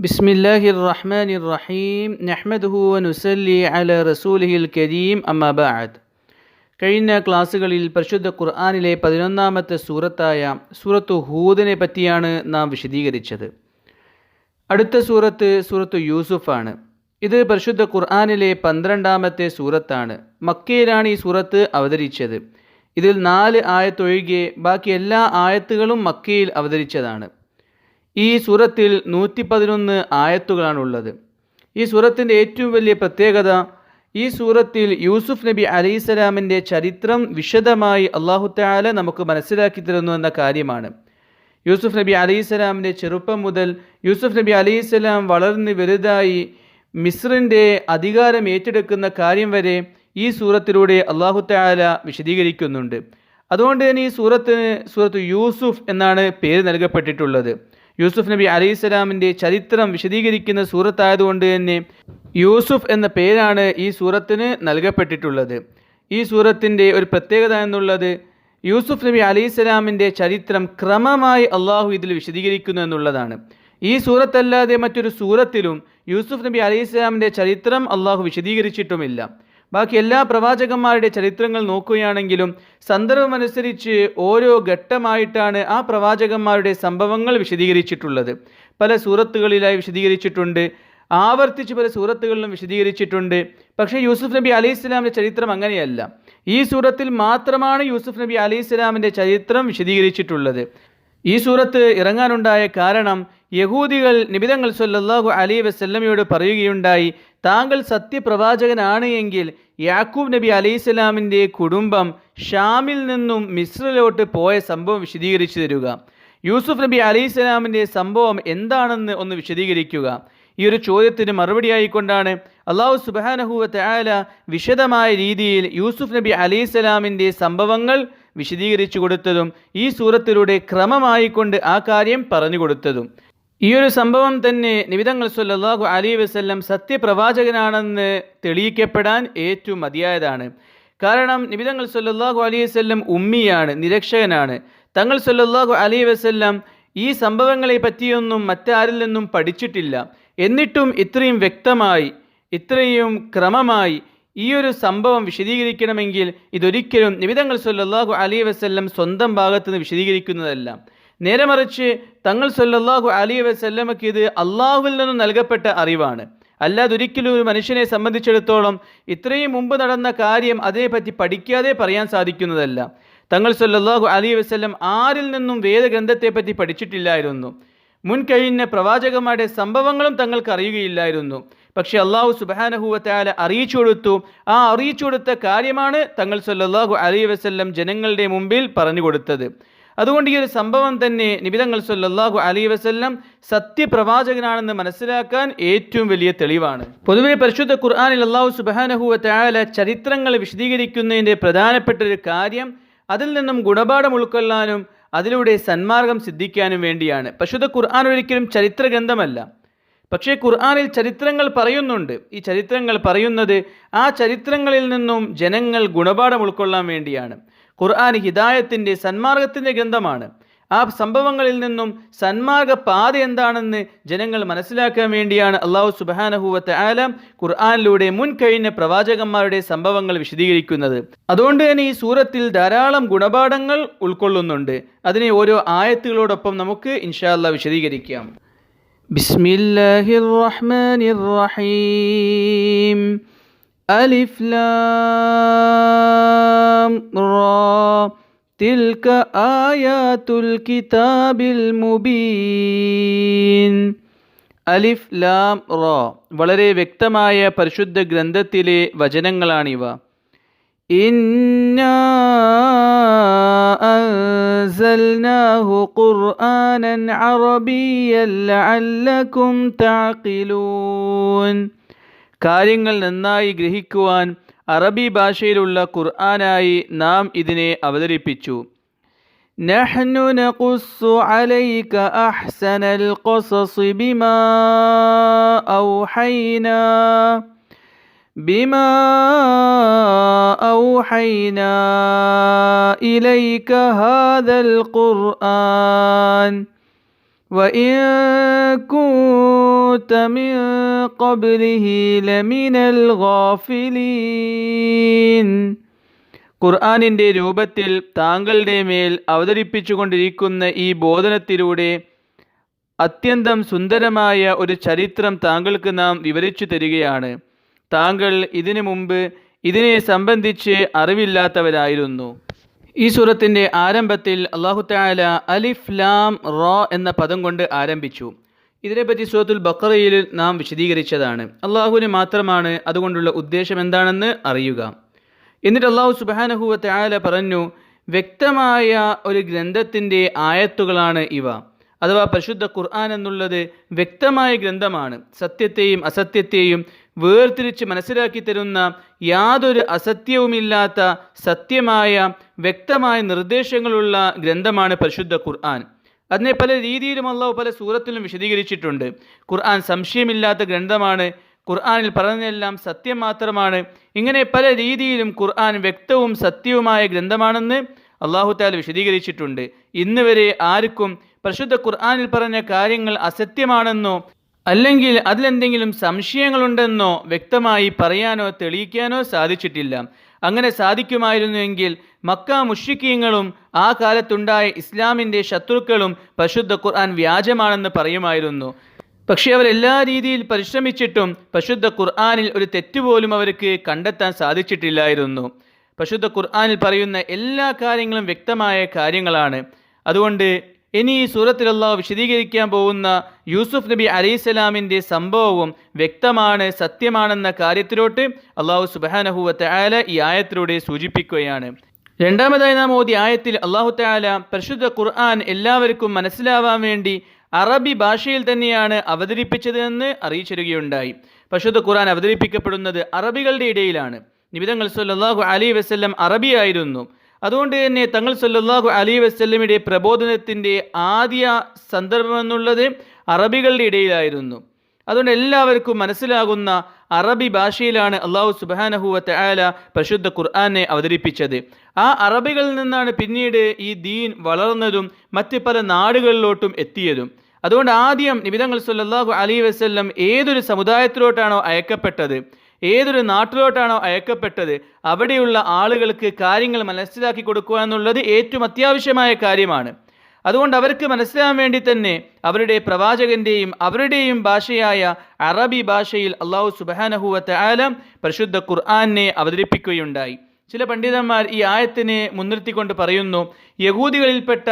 بسم الله الرحمن الرحيم نحمده ونسلي على رسوله الكريم أما بعد കഴിഞ്ഞ ക്ലാസ്സുകളിൽ പരിശുദ്ധ ഖുർആാനിലെ പതിനൊന്നാമത്തെ സൂറത്തായ സൂറത്തു ഹൂദിനെ പറ്റിയാണ് നാം വിശദീകരിച്ചത് അടുത്ത സൂറത്ത് സൂറത്തു യൂസുഫാണ് ഇത് പരിശുദ്ധ ഖുർആാനിലെ പന്ത്രണ്ടാമത്തെ സൂറത്താണ് മക്കയിലാണ് ഈ സൂറത്ത് അവതരിച്ചത് ഇതിൽ നാല് ആയത്തൊഴികെ ബാക്കി എല്ലാ ആയത്തുകളും മക്കയിൽ അവതരിച്ചതാണ് ഈ സൂറത്തിൽ നൂറ്റി പതിനൊന്ന് ആയത്തുകളാണുള്ളത്. ഈ സൂറത്തിന്റെ ഏറ്റവും വലിയ പ്രത്യേകത ഈ സൂറത്തിൽ യൂസുഫ് നബി അലൈഹിസ്സലാമിന്റെ ചരിത്രം വിശദമായി അള്ളാഹു താല നമുക്ക് മനസ്സിലാക്കി തരുന്നു എന്ന കാര്യമാണ്. യൂസുഫ് നബി അലൈഹിസ്സലാമിന്റെ ചെറുപ്പം മുതൽ യൂസുഫ് നബി അലൈഹിസ്സലാം വളർന്ന് വലുതായി മിസ്രിന്റെ അധികാരം ഏറ്റെടുക്കുന്ന കാര്യം വരെ ഈ സൂറത്തിലൂടെ അള്ളാഹു താല വിശദീകരിക്കുന്നുണ്ട്. അതുകൊണ്ട് തന്നെ ഈ സൂറത്തിന് സൂറത്ത് യൂസുഫ് എന്നാണ് പേര് നൽകപ്പെട്ടിട്ടുള്ളത്. യൂസുഫ് നബി അലൈഹി സ്വലാമിന്റെ ചരിത്രം വിശദീകരിക്കുന്ന സൂറത്തായതുകൊണ്ട് തന്നെ യൂസുഫ് എന്ന പേരാണ് ഈ സൂറത്തിന് നൽകപ്പെട്ടിട്ടുള്ളത്. ഈ സൂറത്തിന്റെ ഒരു പ്രത്യേകത എന്നുള്ളത് യൂസുഫ് നബി അലൈഹി സ്വലാമിന്റെ ചരിത്രം ക്രമമായി അള്ളാഹു ഇതിൽ വിശദീകരിക്കുന്നു എന്നുള്ളതാണ്. ഈ സൂറത്തല്ലാതെ മറ്റൊരു സൂറത്തിലും യൂസുഫ് നബി അലൈഹി സ്വലാമിന്റെ ചരിത്രം അള്ളാഹു വിശദീകരിച്ചിട്ടുമില്ല. ബാക്കി എല്ലാ പ്രവാചകന്മാരുടെ ചരിത്രങ്ങൾ നോക്കുകയാണെങ്കിലും സന്ദർഭമനുസരിച്ച് ഓരോ ഘട്ടമായിട്ടാണ് ആ പ്രവാചകന്മാരുടെ സംഭവങ്ങൾ വിശദീകരിച്ചിട്ടുള്ളത്. പല സൂറത്തുകളിലായി വിശദീകരിച്ചിട്ടുണ്ട്. ആവർത്തിച്ച് പല സൂറത്തുകളിലും വിശദീകരിച്ചിട്ടുണ്ട്. പക്ഷേ യൂസുഫ് നബി അലൈഹി ഇസ്ലാമിന്റെ ചരിത്രം അങ്ങനെയല്ല. ഈ സൂറത്തിൽ മാത്രമാണ് യൂസുഫ് നബി അലൈഹി ഇസ്ലാമിന്റെ ചരിത്രം വിശദീകരിച്ചിട്ടുള്ളത്. ഈ സൂറത്ത് ഇറങ്ങാനുണ്ടായ കാരണം യഹൂദികൾ നിബിതങ്ങൾ സല്ലാഹു അലി വസ്ല്ലമയോട് പറയുകയുണ്ടായി താങ്കൾ സത്യപ്രവാചകനാണ് എങ്കിൽ യാക്കൂബ് നബി അലൈഹിസ്ലാമിന്റെ കുടുംബം ഷാമിൽ നിന്നും മിസ്രിലോട്ട് പോയ സംഭവം വിശദീകരിച്ചു തരിക. യൂസുഫ് നബി അലൈഹിസ്ലാമിന്റെ സംഭവം എന്താണെന്ന് ഒന്ന് വിശദീകരിക്കുക. ഈ ഒരു ചോദ്യത്തിന് മറുപടി മറുപടിയായിക്കൊണ്ടാണ് അള്ളാഹു സുബാനഹുവ ആല വിശദമായ രീതിയിൽ യൂസുഫ് നബി അലൈഹിസ്സലാമിന്റെ സംഭവങ്ങൾ വിശദീകരിച്ചു കൊടുത്തതും ഈ സൂറത്തിലൂടെ ക്രമമായിക്കൊണ്ട് ആ കാര്യം പറഞ്ഞു കൊടുത്തതും. ഈ ഒരു സംഭവം തന്നെ നിവിധങ്ങൾ സല്ലാഹു അലി വസ്ല്ലം സത്യപ്രവാചകനാണെന്ന് തെളിയിക്കപ്പെടാൻ ഏറ്റവും മതിയായതാണ്. കാരണം നിവിധങ്ങൾ സല്ലാഹു അലി വസ്ല്ലം ഉമ്മിയാണ് നിരക്ഷകനാണ്. തങ്ങൾ സല്ലാഹു അലി വസ്ല്ലം ഈ സംഭവങ്ങളെ പറ്റിയൊന്നും മറ്റാരിൽ നിന്നും പഠിച്ചിട്ടില്ല. എന്നിട്ടും ഇത്രയും വ്യക്തമായി ഇത്രയും ക്രമമായി ഈ ഒരു സംഭവം വിശദീകരിക്കണമെങ്കിൽ ഇതൊരിക്കലും നിമിതങ്ങൾ സല്ലാഹു അലി വസ്ല്ലം സ്വന്തം ഭാഗത്ത് നിന്ന് വിശദീകരിക്കുന്നതല്ല. നേരെ മറിച്ച് തങ്ങൾ സല്ലാഹു അലി വസ്ല്ലമക്ക് ഇത് അള്ളാഹുവിൽ നിന്നും നൽകപ്പെട്ട അറിവാണ്. അല്ലാതെ ഒരിക്കലും ഒരു മനുഷ്യനെ സംബന്ധിച്ചിടത്തോളം ഇത്രയും മുമ്പ് നടന്ന കാര്യം അതേപറ്റി പഠിക്കാതെ പറയാൻ സാധിക്കുന്നതല്ല. തങ്ങൾ സല്ലാഹു അലി വസ്ല്ലം ആരിൽ നിന്നും വേദഗ്രന്ഥത്തെപ്പറ്റി പഠിച്ചിട്ടില്ലായിരുന്നു. മുൻ കഴിഞ്ഞ പ്രവാചകന്മാരുടെ സംഭവങ്ങളും തങ്ങൾക്ക് അറിയുകയില്ലായിരുന്നു. പക്ഷെ അള്ളാഹു സുബാനഹുവത്തായ അറിയിച്ചു കൊടുത്തു. ആ അറിയിച്ചു കൊടുത്ത കാര്യമാണ് തങ്ങൾ സല്ലാഹു അലൈ വസ്ല്ലം ജനങ്ങളുടെ മുമ്പിൽ പറഞ്ഞു കൊടുത്തത്. അതുകൊണ്ട് ഈ ഒരു സംഭവം തന്നെ നിബിതങ്ങൾ സല്ലാഹു അലൈ വസ്ല്ലം സത്യപ്രവാചകനാണെന്ന് മനസ്സിലാക്കാൻ ഏറ്റവും വലിയ തെളിവാണ്. പൊതുവെ പരിശുദ്ധ ഖുർആാനിൽ അള്ളാഹു സുബാനഹുവത്താല ചരിത്രങ്ങൾ വിശദീകരിക്കുന്നതിന്റെ പ്രധാനപ്പെട്ട ഒരു കാര്യം അതിൽ നിന്നും ഗുണപാഠം ഉൾക്കൊള്ളാനും അതിലൂടെ സന്മാർഗം സിദ്ധിക്കാനും വേണ്ടിയാണ്. പരിശുദ്ധ ഖുർആൻ ഒരിക്കലും ചരിത്ര ഗ്രന്ഥമല്ല പക്ഷേ ഖുർആാനിൽ ചരിത്രങ്ങൾ പറയുന്നുണ്ട്. ഈ ചരിത്രങ്ങൾ പറയുന്നത് ആ ചരിത്രങ്ങളിൽ നിന്നും ജനങ്ങൾ ഗുണപാഠം ഉൾക്കൊള്ളാൻ വേണ്ടിയാണ്. ഖുർആൻ ഹിദായത്തിന്റെ സന്മാർഗത്തിന്റെ ഗ്രന്ഥമാണ്. ആ സംഭവങ്ങളിൽ നിന്നും സന്മാർഗ പാത എന്താണെന്ന് ജനങ്ങൾ മനസ്സിലാക്കാൻ വേണ്ടിയാണ് അള്ളാഹു സുബാനഹുവത്ത് ആലം ഖുർആാനിലൂടെ മുൻ കഴിഞ്ഞ പ്രവാചകന്മാരുടെ സംഭവങ്ങൾ വിശദീകരിക്കുന്നത്. അതുകൊണ്ട് തന്നെ ഈ സൂറത്തിൽ ധാരാളം ഗുണപാഠങ്ങൾ ഉൾക്കൊള്ളുന്നുണ്ട്. അതിനെ ഓരോ ആയത്തുകളോടൊപ്പം നമുക്ക് ഇൻഷാല്ല വിശദീകരിക്കാം. بسم الله الرحمن الرحيم ألف لام را تلك آيات الكتاب المبين അലിഫ് ലാം റോ വളരെ വ്യക്തമായ പരിശുദ്ധ ഗ്രന്ഥത്തിലെ വചനങ്ങളാണിവ إنا أنزلناه قرآنا عربيا لعلكم تعقلون കാര്യങ്ങൾ നന്നായി ഗ്രഹിക്കുവാൻ അറബി ഭാഷയിലുള്ള ഖുർആനായി നാം ഇതിനെ അവതരിപ്പിച്ചു نحن نقص عليك أحسن القصص بما أوحينا بما أوحينا إليك هذا القرآن وإن كنت كنت من قبله لمن الغافلين ഖുർആാനിൻ്റെ രൂപത്തിൽ താങ്കളുടെ മേൽ അവതരിപ്പിച്ചുകൊണ്ടിരിക്കുന്ന ഈ ബോധനത്തിലൂടെ അത്യന്തം സുന്ദരമായ ഒരു ചരിത്രം താങ്കൾക്ക് നാം വിവരിച്ചു തരികയാണ് താങ്കൾ ഇതിനു മുമ്പ് ഇതിനെ സംബന്ധിച്ച് അറിവില്ലാത്തവരായിരുന്നു. ഈ സൂറത്തിന്റെ ആരംഭത്തിൽ അള്ളാഹു താല അലിഫ് ലാം റോ എന്ന പദം കൊണ്ട് ആരംഭിച്ചു. ഇതിനെപ്പറ്റി സൂറത്തുൽ ബക്കറയിൽ നാം വിശദീകരിച്ചതാണ്. അള്ളാഹുവിന് മാത്രമാണ് അതുകൊണ്ടുള്ള ഉദ്ദേശം എന്താണെന്ന് അറിയുക. എന്നിട്ട് അള്ളാഹു സുബാനഹുവ താല പറഞ്ഞു വ്യക്തമായ ഒരു ഗ്രന്ഥത്തിന്റെ ആയത്തുകളാണ് ഇവ. അഥവാ പരിശുദ്ധ ഖുർആൻ എന്നുള്ളത് വ്യക്തമായ ഗ്രന്ഥമാണ്. സത്യത്തെയും അസത്യത്തെയും വേർതിരിച്ച് മനസ്സിലാക്കി തരുന്ന യാതൊരു അസത്യവുമില്ലാത്ത സത്യമായ വ്യക്തമായ നിർദ്ദേശങ്ങളുള്ള ഗ്രന്ഥമാണ് പരിശുദ്ധ ഖുർആൻ. അതിനെ പല രീതിയിലും അള്ളാഹു പല സൂറത്തിലും വിശദീകരിച്ചിട്ടുണ്ട്. ഖുർആൻ സംശയമില്ലാത്ത ഗ്രന്ഥമാണ്. ഖുർആനിൽ പറഞ്ഞതെല്ലാം സത്യം മാത്രമാണ്. ഇങ്ങനെ പല രീതിയിലും ഖുർആൻ വ്യക്തവും സത്യവുമായ ഗ്രന്ഥമാണെന്ന് അള്ളാഹു താല വിശദീകരിച്ചിട്ടുണ്ട്. ഇന്ന് വരെ ആർക്കും പരിശുദ്ധ ഖുർആനിൽ പറഞ്ഞ കാര്യങ്ങൾ അസത്യമാണെന്നോ അല്ലെങ്കിൽ അതിലെന്തെങ്കിലും സംശയങ്ങളുണ്ടെന്നോ വ്യക്തമായി പറയാനോ തെളിയിക്കാനോ സാധിച്ചിട്ടില്ല. അങ്ങനെ സാധിക്കുമായിരുന്നുവെങ്കിൽ മക്ക മുഷിക്കീങ്ങളും ആ കാലത്തുണ്ടായ ഇസ്ലാമിന്റെ ശത്രുക്കളും പരിശുദ്ധ ഖുർആൻ വ്യാജമാണെന്ന് പറയുമായിരുന്നു. പക്ഷേ അവർ എല്ലാ രീതിയിൽ പരിശ്രമിച്ചിട്ടും പരിശുദ്ധ ഖുർആാനിൽ ഒരു തെറ്റുപോലും അവർക്ക് കണ്ടെത്താൻ സാധിച്ചിട്ടില്ലായിരുന്നു. പരിശുദ്ധ ഖുർആാനിൽ പറയുന്ന എല്ലാ കാര്യങ്ങളും വ്യക്തമായ കാര്യങ്ങളാണ്. അതുകൊണ്ട് ഇനി ഈ സൂറത്തിൽ അള്ളാഹു വിശദീകരിക്കാൻ പോകുന്ന യൂസുഫ് നബി അലൈസലാമിന്റെ സംഭവവും വ്യക്തമാണ് സത്യമാണെന്ന കാര്യത്തിലോട്ട് അള്ളാഹു സുബാനഹുവത്തെ ആല ഈ ആയത്തിലൂടെ സൂചിപ്പിക്കുകയാണ്. രണ്ടാമതായി നാം ഓതി ആയത്തിൽ അള്ളാഹു താല പരിശുദ്ധ ഖുർആൻ എല്ലാവർക്കും മനസ്സിലാവാൻ വേണ്ടി അറബി ഭാഷയിൽ തന്നെയാണ് അവതരിപ്പിച്ചതെന്ന് അറിയിച്ചിരുകയുണ്ടായി പരിശുദ്ധ ഖുർആൻ അവതരിപ്പിക്കപ്പെടുന്നത് അറബികളുടെ ഇടയിലാണ്. നിബിതങ്ങൾ സല്ലാഹു അലി വസ്ല്ലം അറബിയായിരുന്നു അതുകൊണ്ട് തന്നെ തങ്ങൾ സല്ലാഹു അലി വസ്ല്ലമിയുടെ പ്രബോധനത്തിന്റെ ആദ്യ സന്ദർഭം എന്നുള്ളത് അറബികളുടെ ഇടയിലായിരുന്നു. അതുകൊണ്ട് എല്ലാവർക്കും മനസ്സിലാകുന്ന അറബി ഭാഷയിലാണ് അള്ളാഹു സുബാനഹുവത്ത് ആല പരിശുദ്ധ ഖുർആാനെ അവതരിപ്പിച്ചത്. ആ അറബികളിൽ നിന്നാണ് പിന്നീട് ഈ ദീൻ വളർന്നതും മറ്റ് പല നാടുകളിലോട്ടും എത്തിയതും. അതുകൊണ്ട് ആദ്യം നിബിതങ്ങൾ സല്ലാഹു അലി വസ്ല്ലം ഏതൊരു സമുദായത്തിലോട്ടാണോ അയക്കപ്പെട്ടത്? ഏതൊരു നാട്ടിലോട്ടാണോ അയക്കപ്പെട്ടത് അവിടെയുള്ള ആളുകൾക്ക് കാര്യങ്ങൾ മനസ്സിലാക്കി കൊടുക്കുക എന്നുള്ളത് ഏറ്റവും അത്യാവശ്യമായ കാര്യമാണ്. അതുകൊണ്ട് അവർക്ക് മനസ്സിലാകാൻ വേണ്ടി തന്നെ അവരുടെ പ്രവാചകന്റെയും അവരുടെയും ഭാഷയായ അറബി ഭാഷയിൽ അള്ളാഹു സുബാനഹുവത്ത് ആലം പരിശുദ്ധ ഖുർആാനെ അവതരിപ്പിക്കുകയുണ്ടായി. ചില പണ്ഡിതന്മാർ ഈ ആയത്തിനെ മുൻനിർത്തിക്കൊണ്ട് പറയുന്നു യഹൂദികളിൽപ്പെട്ട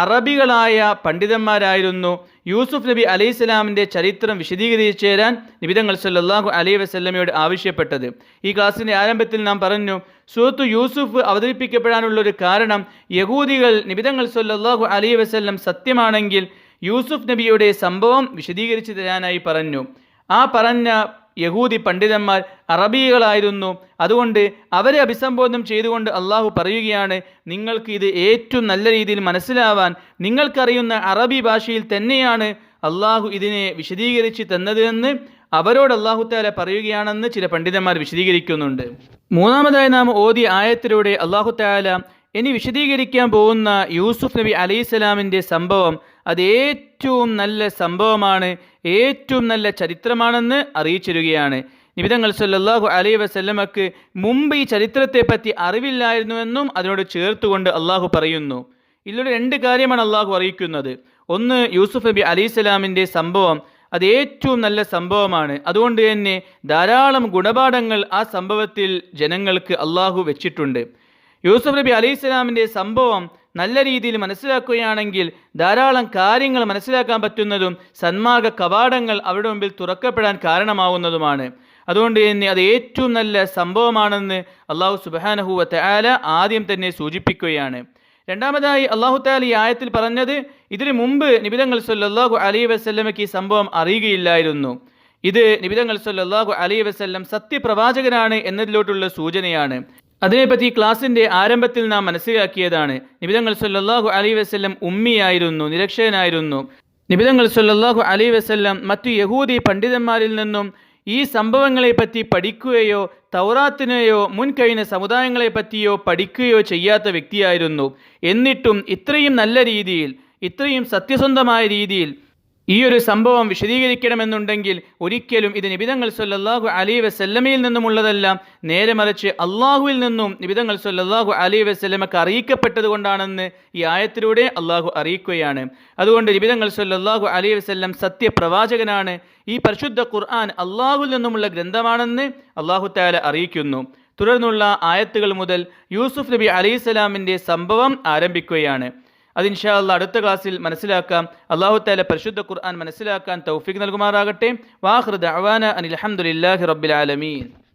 അറബികളായ പണ്ഡിതന്മാരായിരുന്നു. യൂസുഫ് നബി അലൈഹി സ്വലാമിന്റെ ചരിത്രം വിശദീകരിച്ചു തരാൻ നിബിതങ്ങൾ സല്ലാഹു അലൈഹി വസ്ലമയോട് ആവശ്യപ്പെട്ടത്. ഈ ക്ലാസ്സിന്റെ ആരംഭത്തിൽ നാം പറഞ്ഞു സുഹത്തു യൂസുഫ് അവതരിപ്പിക്കപ്പെടാനുള്ള ഒരു കാരണം യഹൂദികൾ നിബിതങ്ങൾ സല്ലാഹു അലൈഹി വസ്ല്ലം സത്യമാണെങ്കിൽ യൂസുഫ് നബിയുടെ സംഭവം വിശദീകരിച്ചു തരാനായി പറഞ്ഞു. ആ പറഞ്ഞ യഹൂദി പണ്ഡിതന്മാർ അറബികളായിരുന്നു. അതുകൊണ്ട് അവരെ അഭിസംബോധനം ചെയ്തുകൊണ്ട് അള്ളാഹു പറയുകയാണ് നിങ്ങൾക്ക് ഇത് ഏറ്റവും നല്ല രീതിയിൽ മനസ്സിലാവാൻ നിങ്ങൾക്കറിയുന്ന അറബി ഭാഷയിൽ തന്നെയാണ് അള്ളാഹു ഇതിനെ വിശദീകരിച്ച് തന്നതെന്ന് അവരോട് അള്ളാഹു താല പറയുകയാണെന്ന് ചില പണ്ഡിതന്മാർ വിശദീകരിക്കുന്നുണ്ട്. മൂന്നാമതായി നാം ഓതി ആയത്തിലൂടെ അള്ളാഹു താല ഇനി വിശദീകരിക്കാൻ പോകുന്ന യൂസുഫ് നബി അലൈഹിസ്സലാമിന്റെ സംഭവം അത് ഏറ്റവും നല്ല സംഭവമാണ് ഏറ്റവും നല്ല ചരിത്രമാണെന്ന് അറിയിച്ചിരുകയാണ്. നിബിതങ്ങൾ സല്ലാഹു അലൈ വസല്ലമക്ക് മുമ്പ് ഈ ചരിത്രത്തെപ്പറ്റി അറിവില്ലായിരുന്നുവെന്നും അതിനോട് ചേർത്തുകൊണ്ട് അള്ളാഹു പറയുന്നു. ഇതിലൂടെ രണ്ട് കാര്യമാണ് അള്ളാഹു അറിയിക്കുന്നത്. ഒന്ന് യൂസുഫ് നബി അലൈഹിസ്സലാമിന്റെ സംഭവം അത് ഏറ്റവും നല്ല സംഭവമാണ്. അതുകൊണ്ട് തന്നെ ധാരാളം ഗുണപാഠങ്ങൾ ആ സംഭവത്തിൽ ജനങ്ങൾക്ക് അള്ളാഹു വെച്ചിട്ടുണ്ട്. യൂസുഫ് നബി അലൈഹി സ്വലാമിന്റെ സംഭവം നല്ല രീതിയിൽ മനസ്സിലാക്കുകയാണെങ്കിൽ ധാരാളം കാര്യങ്ങൾ മനസ്സിലാക്കാൻ പറ്റുന്നതും സന്മാർഗ കവാടങ്ങൾ അവരുടെ മുമ്പിൽ തുറക്കപ്പെടാൻ കാരണമാവുന്നതുമാണ്. അതുകൊണ്ട് തന്നെ അത് ഏറ്റവും നല്ല സംഭവമാണെന്ന് അള്ളാഹു സുബാനഹുവ ആല ആദ്യം തന്നെ സൂചിപ്പിക്കുകയാണ്. രണ്ടാമതായി അള്ളാഹു താല ഈ ആയത്തിൽ പറഞ്ഞത് ഇതിനു മുമ്പ് നിബിതങ്ങൾ സല്ലാഹു അലൈ വസ്ല്ലമയ്ക്ക് ഈ സംഭവം അറിയുകയില്ലായിരുന്നു. ഇത് നിബിതങ്ങൾ സല്ലാഹു അലൈ വസ്ല്ലം സത്യപ്രവാചകനാണ് എന്നതിലോട്ടുള്ള സൂചനയാണ്. അതിനെപ്പറ്റി ക്ലാസിന്റെ ആരംഭത്തിൽ നാം മനസ്സിലാക്കിയതാണ്. നിബിതങ്ങൾ സല്ലാഹു അലൈ വസ്ല്ലം ഉമ്മിയായിരുന്നു നിരക്ഷരനായിരുന്നു. നിബിതങ്ങൾ സല്ലാഹു അലൈ വസ്ല്ലം മറ്റു യഹൂദി പണ്ഡിതന്മാരിൽ നിന്നും ഈ സംഭവങ്ങളെപ്പറ്റി പഠിക്കുകയോ തൗറാത്തിനെയോ മുൻ കഴിഞ്ഞ സമുദായങ്ങളെ പറ്റിയോ പഠിക്കുകയോ ചെയ്യാത്ത വ്യക്തിയായിരുന്നു. എന്നിട്ടും ഇത്രയും നല്ല രീതിയിൽ ഇത്രയും സത്യസന്ധമായ രീതിയിൽ ഈ ഒരു സംഭവം വിശദീകരിക്കണമെന്നുണ്ടെങ്കിൽ ഒരിക്കലും ഇത് നിബിതങ്ങൾ സൊല്ലാഹു അലി വസല്ലമയിൽ നിന്നുമുള്ളതല്ല നേരെ മറിച്ച് അള്ളാഹുവിൽ നിന്നും നിബിതങ്ങൾ സൊല്ലാഹു അലി വസല്ലമക്ക് അറിയിക്കപ്പെട്ടത് കൊണ്ടാണെന്ന് ഈ ആയത്തിലൂടെ അള്ളാഹു അറിയിക്കുകയാണ്. അതുകൊണ്ട് നിബിതങ്ങൾ സൊല്ലാഹു അലി വസല്ലം സത്യപ്രവാചകനാണ്. ഈ പരിശുദ്ധ ഖുർആൻ അള്ളാഹുവിൽ നിന്നുമുള്ള ഗ്രന്ഥമാണെന്ന് അള്ളാഹു താല അറിയിക്കുന്നു. തുടർന്നുള്ള ആയത്തുകൾ മുതൽ യൂസുഫ് നബി അലൈഹിസ്സലാമിന്റെ സംഭവം ആരംഭിക്കുകയാണ്. അത് ഇൻഷാ അള്ളാഹ് അടുത്ത ക്ലാസ്സിൽ മനസ്സിലാക്കാം. അള്ളാഹു താല പരിശുദ്ധ ഖുർആൻ മനസ്സിലാക്കാൻ തൗഫീഖ് നൽകുമാറാകട്ടെ. വാഹൃദ് അവാന അനിൽ അഹമ്മദില്ലാഹി റബ്ബിൽ ആലമീൻ.